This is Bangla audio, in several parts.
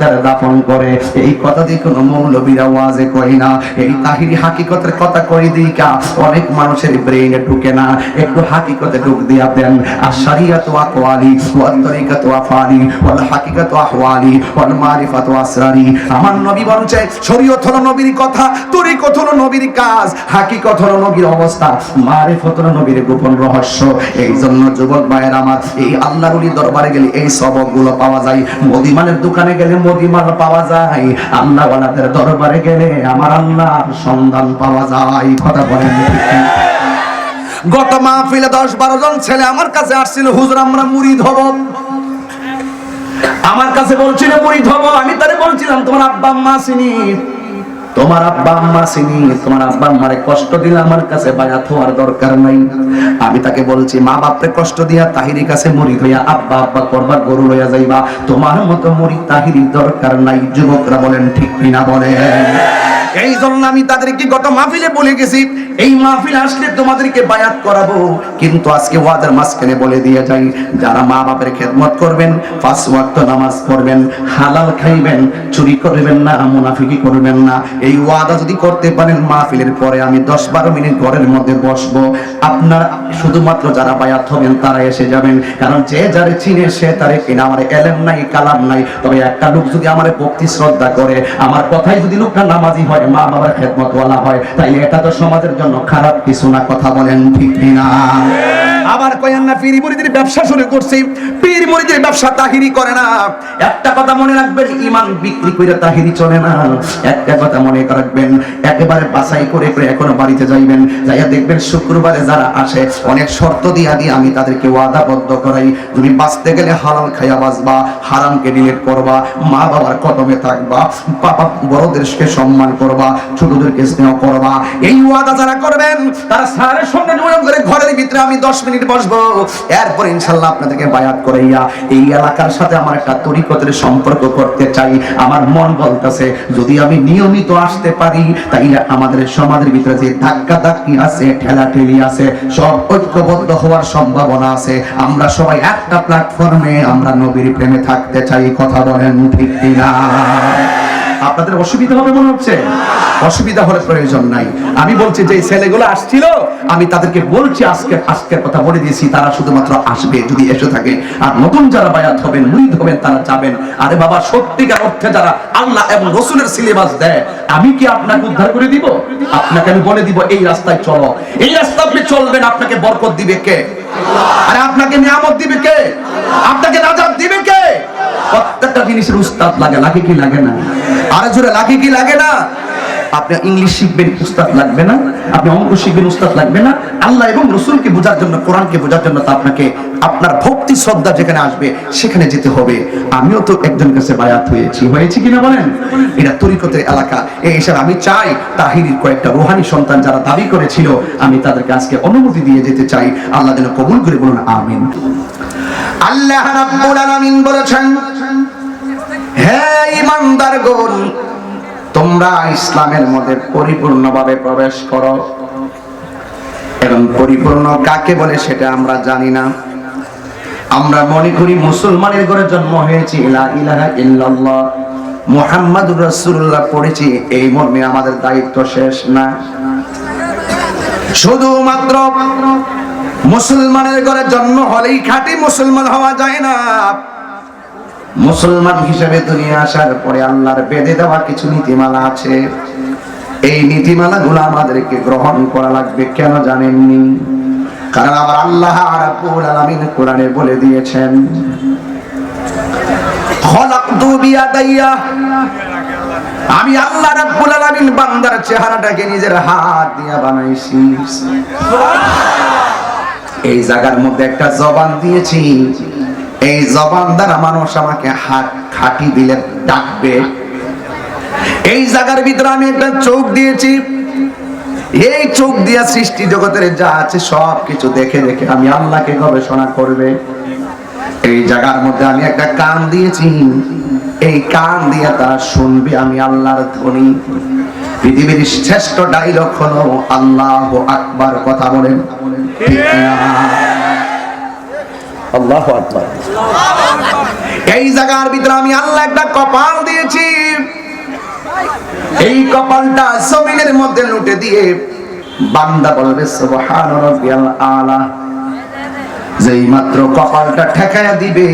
দাফন করে। এই কই না। এই তাহিরি হাকিকতের কথা কই দিই কা অনেক মানুষের ব্রেইনে ঢুকে না? একটু হাকিকতে ঢুক দিয়া দেন। আর ওয়াল ওয়াল আসরারি। আমার নবী শরীয়ত হলো নবীর কথা, তরিকত হলো নবীর কাজ, হাকিকত হলো নবীর অবস্থা, মারিফত হলো নবীর গোপন রহস্য। এই জন্য যুবক ভাইয়ের আমার, এই আল্লাহর ওলি দরবারে গেলে এই সবকগুলো পাওয়া যায়। মদিমানের দোকানে গেলে মদিমাল পাওয়া যায়। আল্লাহওয়ালাদের দরবারে গেলে আমার আল্লাহর সন্ধান পাওয়া যায়। কথা বলেন গত মাহফিলে দশ বারো জন ছেলে আমার কাছে আসছিল, হুজুর, আমরা মুড়ি হব। আমার কাছে বলছিল মুড়ি ধব আমি তারে বলছিলাম, তোমার আব্বা আম্মা আসেনি। তোমার আব্বা, আম্মা আসেনি তোমার আব্বা, আম্মারে কষ্ট দিলে আমার কাছে বায়াত হওয়ার দরকার নাই। আমি তাকে বলছি, মা বাপরে কষ্ট দিয়া তাহিরি কাছে মরি হইয়া আব্বা আব্বা করবার গরু লইয়া যাইবা। তোমার মতো মরি তাহিরি দরকার নাই। যুবকরা বলেন, ঠিক কিনা বলেন? এই জন্য আমি তাদেরকে গত মাহফিলে বলে গেছি, এই মাহফিল আসলে তোমাদেরকে বায়াত করাবো, কিন্তু আজকে ওয়াদের মাঝখানে বলে দিয়ে যাই, যারা মা বাপের খেদমত করবেন, পাঁচ ওয়াক্ত নামাজ পড়বেন, হালাল খাইবেন, চুরি করবেন না, মুনাফিকি করবেন না, এই ওয়াদা যদি করতে পারেন মাহফিলের পরে আমি দশ বারো মিনিট ঘরের মধ্যে বসবো। আপনার শুধুমাত্র যারা বায়াত হবেন, তারা এসে যাবেন, কারণ যে যারে চিনে, সে তারে কিনা আমার এলেম নাই, কালাম নাই। তবে একটা লোক যদি আমার ভক্তি শ্রদ্ধা করে, আমার কথাই যদি লোকটা নামাজি হয় মা বাবার খেদমত ওয়ালা হয়, তাইলে এটা তো সমাজের জন্য খারাপ কিছু না, কথা বলেন ঠিক না আবার কয়েন না, পীর মুরিদের ব্যবসা শুরু করছি, পীর মুরিদের ব্যবসা তাহিরি করে না। একটা কথা মনে রাখবেন ইমান বিক্রি করে তাহিরি চলে না। একটা কথা মনে রাখবেন, একেবারে বাছাই করে করে এখনও বাড়িতে যাইবেন, যাইয়া দেখবেন শুক্রবারে যারা আসে, অনেক শর্ত দিয়া দিয়ে আমি তাদেরকে ওয়াদাবদ্ধ করাই। তুমি বাঁচতে গেলে হালাল খাইয়া বাঁচবা, হারামকে ডিলেট করবা, মা বাবার কদমে থাকবা, বাবা বড়দেরকে সম্মান করবা। ছোটদেরকে স্নেহ করবা। এই ওয়াদা যারা করবেন, তারা স্যারের সঙ্গে নিয়ম করে ঘরের ভিতরে আমি দশ মিনিট বসবো। এরপর ইনশাল্লাহ আপনাদেরকে বায়াত করাইয়া এই এলাকার সাথে আমার একটা তরিকতের সম্পর্ক করতে চাই। আমার মন বলতেছে, যদি আমি নিয়মিত আসতে পারি, তাইলে আমাদের সমাজের ভিতরে যে ধাক্কা ধাক্কি আছে ঠেলা ঠেলি আছে, সব ঐক্যবদ্ধ হওয়ার সম্ভাবনা আছে। আমরা সবাই একটা প্ল্যাটফর্মে আমরা নবীর প্রেমে থাকতে চাই, কথা বলেন ঠিক কিনা? আপনাদের অসুবিধা হবে মনে হচ্ছে? অসুবিধা হলে প্রয়োজন নাই। আমি বলছি যে ছেলেগুলো আসছিল, আমি তাদেরকে বলছি আজকে আজকের কথা বলে দিয়েছি, তারা শুধুমাত্র আসবে, যদি এসে থাকে। আর নতুন যারা বায়াত হবেন, মুরিদ হবেন, তারা যাবেন। আরে বাবা, সত্যিকার অর্থে যারা আল্লাহ এবং রসুলের সিলেবাস দেয়, আমি কি আপনাকে উদ্ধার করে দিব? আপনাকে আমি বলে দিব, এই রাস্তায় চলো। এই রাস্তা আপনি চলবেন, আপনাকে বরকত দিবে কে? আরে আপনাকে নিয়ামত দিবে কে? আপনাকে নাজাত দিবে কে? প্রত্যেকটা জিনিসের উস্তাদ লাগে লাগে কি লাগে না? আরে জোরে, লাগে কি লাগে না? আপনি ইংলিশ শিখবেন, উস্তাদ লাগবে না। আপনি অঙ্ক শিখবেন, উস্তাদ লাগবে না। আল্লাহ এবং রসুলকে বোঝার জন্য, কোরআনকে বোঝার জন্য তো আপনাকে আপনার ভক্তি, শ্রদ্ধা যেখানে আসবে, সেখানে যেতে হবে। আমিও তো একজন কাছে বায়াত হয়েছি। হয়েছি কিনা বলেন? এটা তরিকতের এলাকা। এই হিসাবে আমি চাই, তাহিরির কয়েকটা রোহানি সন্তান যারা দাবি করেছিল, আমি তাদেরকে আজকে অনুমতি দিয়ে যেতে চাই। আল্লাহ যেন কবুল করে বলুন, আমিন। আল্লাহ রাব্বুল আলামিন বলেছেন হে ইমানদারগণ তোমরা ইসলামের মধ্যে পরিপূর্ণভাবে প্রবেশ করো। এবং পরিপূর্ণ কাকে বলে সেটা আমরা জানি না। আমরা মনে করি মুসলমানের ঘরে জন্ম হয়েছি, লা ইলাহা মুহাম্মাদুর রাসূলুল্লাহ পড়েছি, এই মর্মে আমাদের দায়িত্ব শেষ না। শুধুমাত্র মুসলমানের ঘরে জন্ম হলেই খাঁটি মুসলমান হওয়া যায় না। মুসলমান হিসেবে দুনিয়া আসার পরে আল্লাহর বেঁধে দেওয়া কিছু নীতিমালা আছে। এই নীতিমালা গুলো আমাদেরকে গ্রহণ করা লাগবে, কেন জানেননি? কারণ আল্লাহ কোরআনে বলে দিয়েছেন আমি আল্লাহ রাব্বুল আলামিন বান্দার চেহারাটাকে নিজের হাত দিয়ে বানাইছি। এই জায়গার মধ্যে একটা জবান দিয়েছি এই জবান দ্বারা মানুষ আমাকে হাত খাটি দিলে ডাকবে। এই জায়গার ভিতরে আমি একটা চোখ দিয়েছি। এই চোখ দিয়া সৃষ্টি জগতের যা আছে সব কিছু দেখে দেখে আমি আল্লাহকে গবেষণা করবে। এই জায়গার মধ্যে আমি একটা কান দিয়েছি। এই কান দিয়ে তারা শুনবে আমি আল্লাহর ধ্বনি। পৃথিবীর শ্রেষ্ঠ ডাইলগ হলো আল্লাহ আকবার কথা বলেন। ঠিক না? আল্লাহ আকবার। এই জায়গার ভিতরে আমি আল্লাহ একটা কপাল দিয়েছি। এই কপালটা জমিনের মধ্যে লুটে দিয়ে বান্দা বলবে, সুবহান রাব্বিয়াল আলা। যেই মাত্র কপালটা ঠেকায়া দিবে,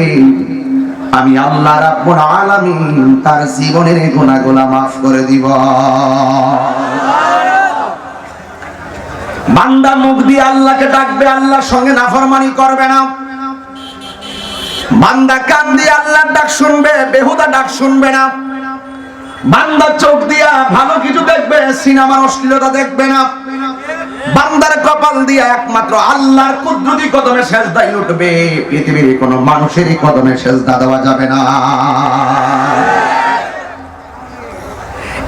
আমি আল্লাহ রাব্বুল আলামিন তার জীবনের গুনাহগুলো মাফ করে দিব। বান্দা মুখ দিয়ে আল্লাহকে ডাকবে আল্লাহর সঙ্গে নাফরমানি করবে না। বান্দা কান দিয়ে আল্লাহর ডাক শুনবে, বেহুদা ডাক শুনবে না। বান্দা চোখ দিয়া ভালো কিছু দেখবে, সিনেমার অশ্লীলতা দেখবে না। বান্দার কপাল দিয়া একমাত্র আল্লাহর কুদরতি কদমে সেজদায় উঠবে পৃথিবীর কোনো মানুষেরই কদমে সেজদা দেওয়া যাবে না।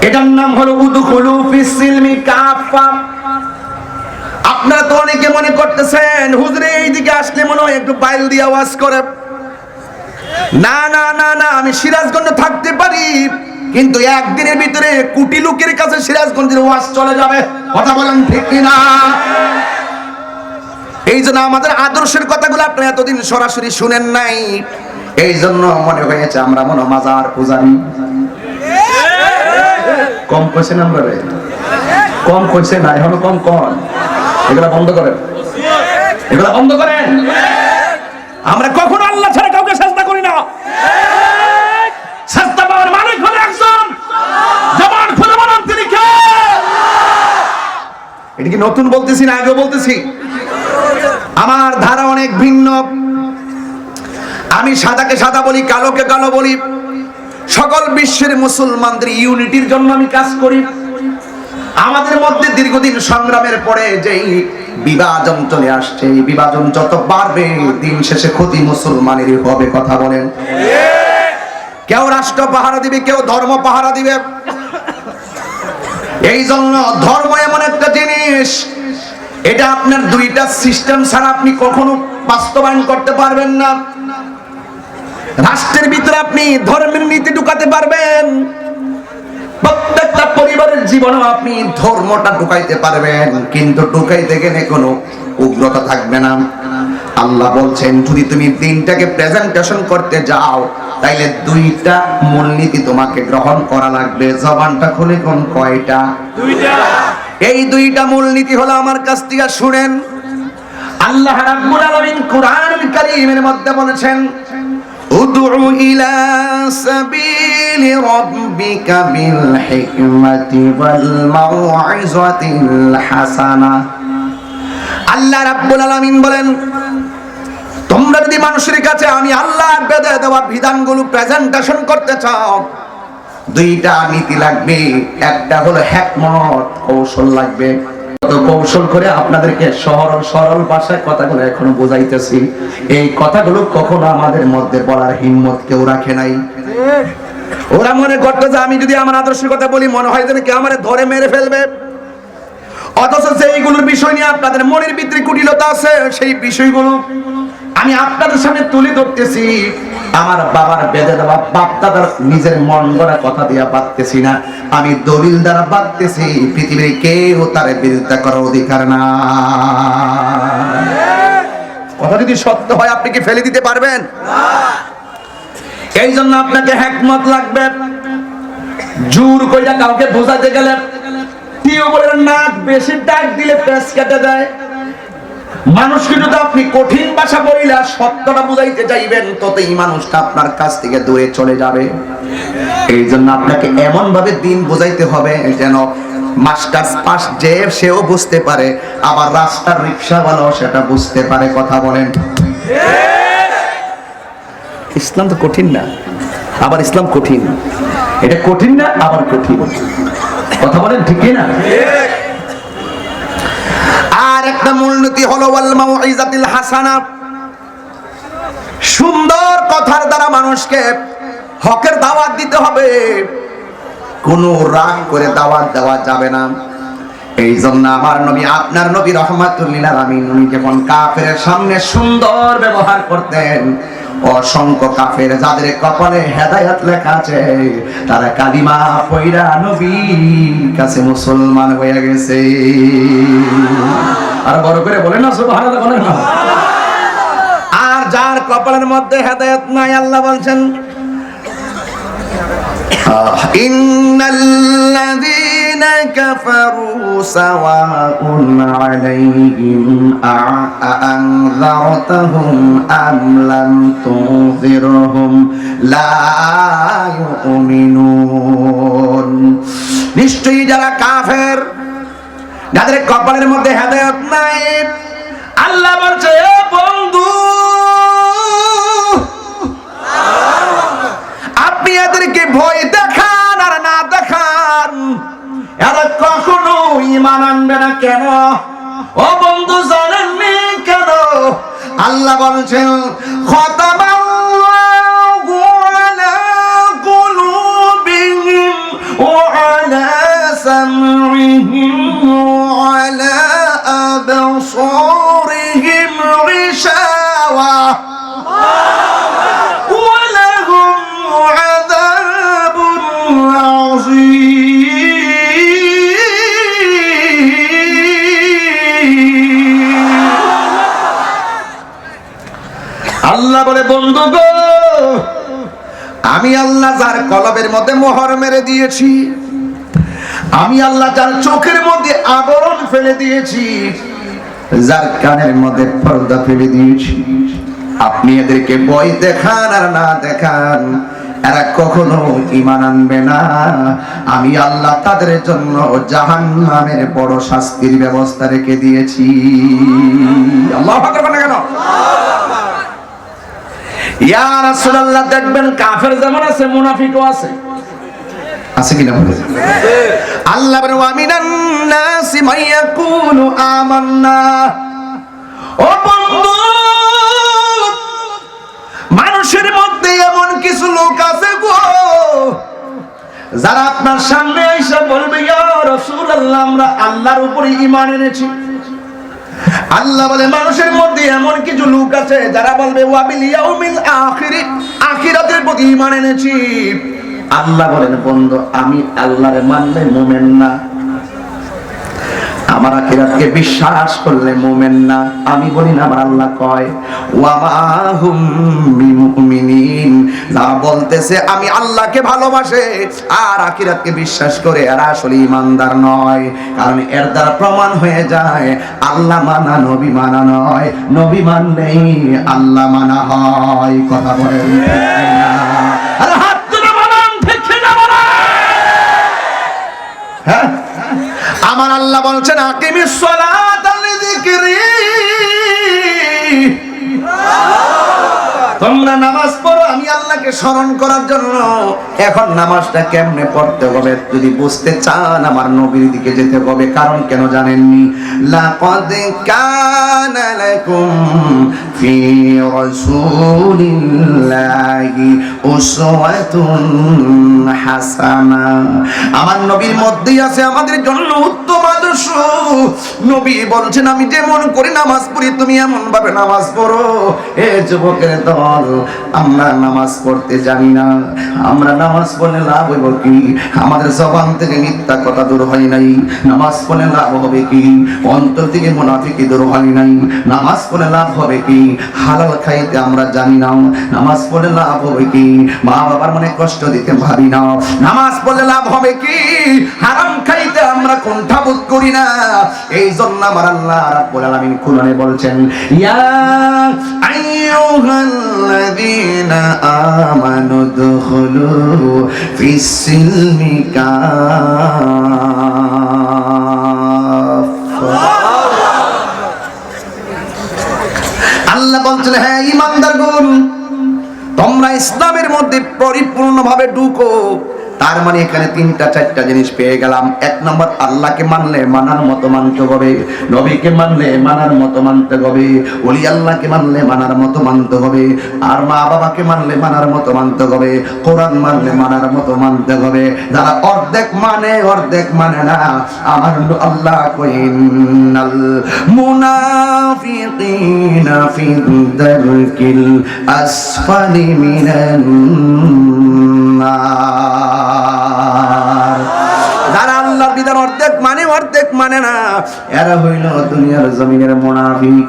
এটার নাম হলো উদুখুলু ফিস সিলমি কাফা আপনারা তো অনেকে মনে করতেছেন, হুজরে এইদিকে আসলে মনে হয় একটু বাইল দিয়ে আওয়াজ করে। না না না না, আমি থাকতে পারি। কিন্তু একদিনের ভিতরে লোকের কাছে সিরাজগঞ্জের চলে যাবে। কথা বলেন ঠিক না এই জন্য আমাদের আদর্শের কথাগুলো এতদিন সরাসরি শুনেন নাই। এই জন্য মনে হয়েছে আমরা মনে মাজার পূজারি। কম কইছেন আমরা কম কইছে না, এখনও কম কম। এগুলা বন্ধ করেন। এগুলা বন্ধ করেন। আমরা কখনো আল্লাহ ছাড়া কাউকে চেষ্টা করি না চেষ্টা পাওয়ার মালিক হলো একজন জবান খুলে বলুন তিনি কে এটা কি নতুন বলতেছি না আগেও বলতেছি। আমার ধারা অনেক ভিন্ন। আমি সাদাকে সাদা বলি কালোকে কালো বলি। সকল বিশ্বের মুসলমানদের ইউনিটির জন্য আমি কাজ করি। আমাদের মধ্যে দীর্ঘদিন সংগ্রামের পরে যেই বিভাজন চলে আসছে এই বিভাজন যত বাড়বে দিন শেষে ক্ষতি মুসলমানেরই হবে কথা বলেন। কেউ রাষ্ট্র পাহারা দিবে কেউ ধর্ম পাহারা দিবে। এই জন্য ধর্ম এমন একটা জিনিস, এটা আপনার দুইটা সিস্টেম ছাড়া আপনি কখনো বাস্তবায়ন করতে পারবেন না। রাষ্ট্রের ভিতরে আপনি ধর্মের নীতি ঢুকাতে পারবেন, প্রত্যেকটা পরিবারের জীবনে আপনি ধর্মটা ঢুকাইতে পারবেন, কিন্তু ঢুকাইতে গেলে কোনো উগ্রতা থাকবে না। আল্লাহ বলছেন যদি তুমি দিনটাকে প্রেজেন্টেশন করতে যাও তাইলে দুইটা মূলনীতি তোমাকে গ্রহণ করা লাগবে। জবানটা খুলে কোন কয়টা? দুইটা। এই দুইটা মূলনীতি হলো আমার কাছ থেকে শুনেন। আল্লাহ রাব্বুল আলামিন কোরআনুল কারীমের মধ্যে বলেছেন উদউ ইলা সাবিলি রাব্বিকা বিল হিকমাতি ওয়াল মাউইজাতিল হাসানা। আল্লাহ রাব্বুল আলামিন বলেন যদি মানুষের কাছে আমি আল্লাহ বেদে দেওয়া বিধানগুলো প্রেজেন্টেশন করতে চাও, দুইটা নীতি লাগবে। একটা হলো হ্যাকমত কৌশল লাগবে। কৌশল করে আপনাদেরকে সরল সরল ভাষায় কথাগুলো এখনও বোঝাইতেছি। এই কথাগুলো কখনো আমাদের মধ্যে বলার হিম্মত কেউ রাখে নাই। ওরা মনে করতো যে আমি যদি আমার আদর্শের কথা বলি, মনে হয় যেন কেউ আমারে ধরে মেরে ফেলবে। অথচ সেইগুলোর বিষয় নিয়ে আপনাদের মনের ভিতরে কুটিলতা আছে, সেই বিষয়গুলো আমি আপনাদের সামনে তুলে ধরতেছি। আমার বাবার বেদে দেওয়া বাপ দাদার নিজের মন গড়া কথা দিয়া বাঁধতেছি না। আমি দলিল দ্বারা বাঁধতেছি, পৃথিবীর কেউ তার বিরোধিতা করার অধিকার না। কথা যদি সত্য হয়, আপনি কি ফেলে দিতে পারবেন? এই জন্য আপনাকে হ্যাকমত লাগবে। জোর কইরা কাউকে বোঝাতে গেলে টিউবওয়েলের নাক বেশি ডাক দিলে পেঁচ কেটে দেয়। মানুষকে যদি আপনি কঠিন ভাষা বইলা সত্যটা বুঝাইতে চাইবেন, ততই মানুষটা আপনার কাছ থেকে দূরে চলে যাবে। এই জন্য আপনাকে এমন ভাবে দিন বুঝাইতে হবে যেন মাস্টার্স পাস যে সেও বুঝতে পারে, আবার রাস্তার রিক্সাওয়ালাও সেটা বুঝতে পারে, কথা বলেন। ইসলাম তো কঠিন না, আবার ইসলাম কঠিন। এটা কঠিন না, আবার কঠিন। কথা বলেন ঠিকই না সুন্দর কথার দ্বারা মানুষকে হকের দাওয়াত দিতে হবে। কোনো রাগ করে দাওয়াত দেওয়া যাবে না। এই জন্য আমার নবী, আপনার নবী রহমাতুল্লিল আমিন উনি যখন কাফের সামনে সুন্দর ব্যবহার করতেন অসংখ্য কাফের, যাদের কপালে হেদায়াত লেখা আছে, তারা কালিমা পয়রা নবীর কাছে মুসলমান হয়ে গেছে। আর বড় করে বলে না, সুবহানাল্লাহ বলে না। আর যার কপালের মধ্যে হেদায়েত নাই, আল্লাহ বলছেন إن الذين كفروا سواء عليهم أأنذرتهم أم لم تنذرهم لا يؤمنون নিশ্চয়ই যারা কাফের যাদের কপালের মধ্যে হেদায়ত নাই আল্লাহ বলছে ভয় দেখান আর না দেখান, এরা কখনো ইমান আনবে না কেন? ও বন্ধু, জানেননি কেন? আল্লাহ বলছেন খতামাল্লাহু আল্লাহ বলে, বন্ধু গো, আমি আল্লাহ যার কলবের মধ্যে মোহর মেরে দিয়েছি, আমি আল্লাহ যার চোখের মধ্যে আবরণ ফেলে দিয়েছি, যার কানের মধ্যে পর্দা ফেলে দিয়েছি। আপনি এদেরকে বই দেখান আর না দেখান, এরা কখনো ইমান আনবে না। আমি আল্লাহ তাদের জন্য জাহান নামের বড় শাস্তির ব্যবস্থা রেখে দিয়েছি আল্লাহ পাক বলে কেন ইয়া দেখবেন কাফের যেমন আছে, মুনাফিকও আছে। আছে কিনা বলে? আল্লাহ মানুষের মধ্যে এমন কিছু লোক আছে গো, যারা আপনার সামনে এসে বলবে, ইয়া আমরা আল্লাহর উপরে ঈমান এনেছি। আল্লাহ বলে, মানুষের মধ্যে এমন কিছু লোক আছে যারা বলবে, ওয়াবিল ইয়াউমিল আখিরি আখিরাতের প্রতি ঈমান এনেছি। আল্লাহ বলেন, বন্ধু, আমি আল্লাহরে মানলে মুমিন না। আমার আখিরাতকে বিশ্বাস করলে মুমিন না। আমি বলি না, আমার আল্লাহ কয়, ওয়ামাহুম বিমুমিনিন। না বলতেছে, আমি আল্লাহকে ভালোবাসে, আর আখিরাতকে বিশ্বাস করে এরা আসলে ইমানদার নয়। কারণ এর দ্বারা প্রমাণ হয়ে যায়, আল্লাহ মানা, নবী মানা নয়। নবী মানলেই আল্লাহ মানা হয়। কথা? আরে বলেন? হ্যাঁ? আল্লাহ বলছেন আকিমিস তোমরা নামাজ পড়ো আমি আল্লাহকে স্মরণ করার জন্য এখন নামাজটা কেমনে পড়তে হবে? যদি বুঝতে চান আমার নবীর দিকে যেতে হবে, কারণ কেন জানেননি? লাকাদ কানা লাকুম ফি রাসূলিল্লাহি উসওয়াতুন হাসানা। আমার নবীর মধ্যেই আছে আমাদের জন্য উত্তম আদর্শ। নবী বলছেন, আমি যেমন করি নামাজ পড়ি, তুমি এমন ভাবে নামাজ পড়ো। এ যুবকের দল, আমরা নামাজ পড়তে জানি না। আমরা নামাজ পড়লে লাভ হইব কি? আমাদের জবান থেকে মিথ্যা কথা দূর হয় নাই। নামাজ পড়লে লাভ হবে কি? অন্তর থেকে মুনাফিকি দূর হয় নাই। নামাজ পড়লে লাভ হবে কি? হালাল খাইতে আমরা জানি না। নামাজ পড়লে লাভ হবে কি? মা বাবার মনে কষ্ট দিতে ভাবি না। নামাজ পড়লে লাভ হবে কি? হারাম খাইতে আমরা কোনঠাবোধ করি না। এই জন্য আমার আল্লাহ রাব্বুল আলামিন কুরআনে বলছেন, ইয়া আইয়ুহাল্লাযীনা আমানু দুখুলু ফিস সিলমি আল্লাহ বলছেন হ্যাঁ ইমানদার তোমরা ইসলামের মধ্যে পরিপূর্ণভাবে ঢুকো। তার মানে এখানে তিনটা, চারটা জিনিস পেয়ে গেলাম। এক নম্বর, আল্লাহকে মানলে মানার মতো মানতে হবে, নবীকে মানলে মানার মতো মানতে হবে, ওলি আল্লাহকে মানলে মানার মতো মানতে হবে, আর মা বাবাকে মানলে মানার মতো মানতে হবে, কোরআন মানলে মানার মতো মানতে হবে। যারা অর্ধেক মানে অর্ধেক মানে না, আমার আল্লাহ কইনাল মুনাফিকিনা ফি দারকিল আসফালি মিনান নার যারা আল্লাহর বিধান অর্ধেক মানে অর্ধেক মানে না। এরা হইল দুনিয়ার জমিনের মুনাফিক।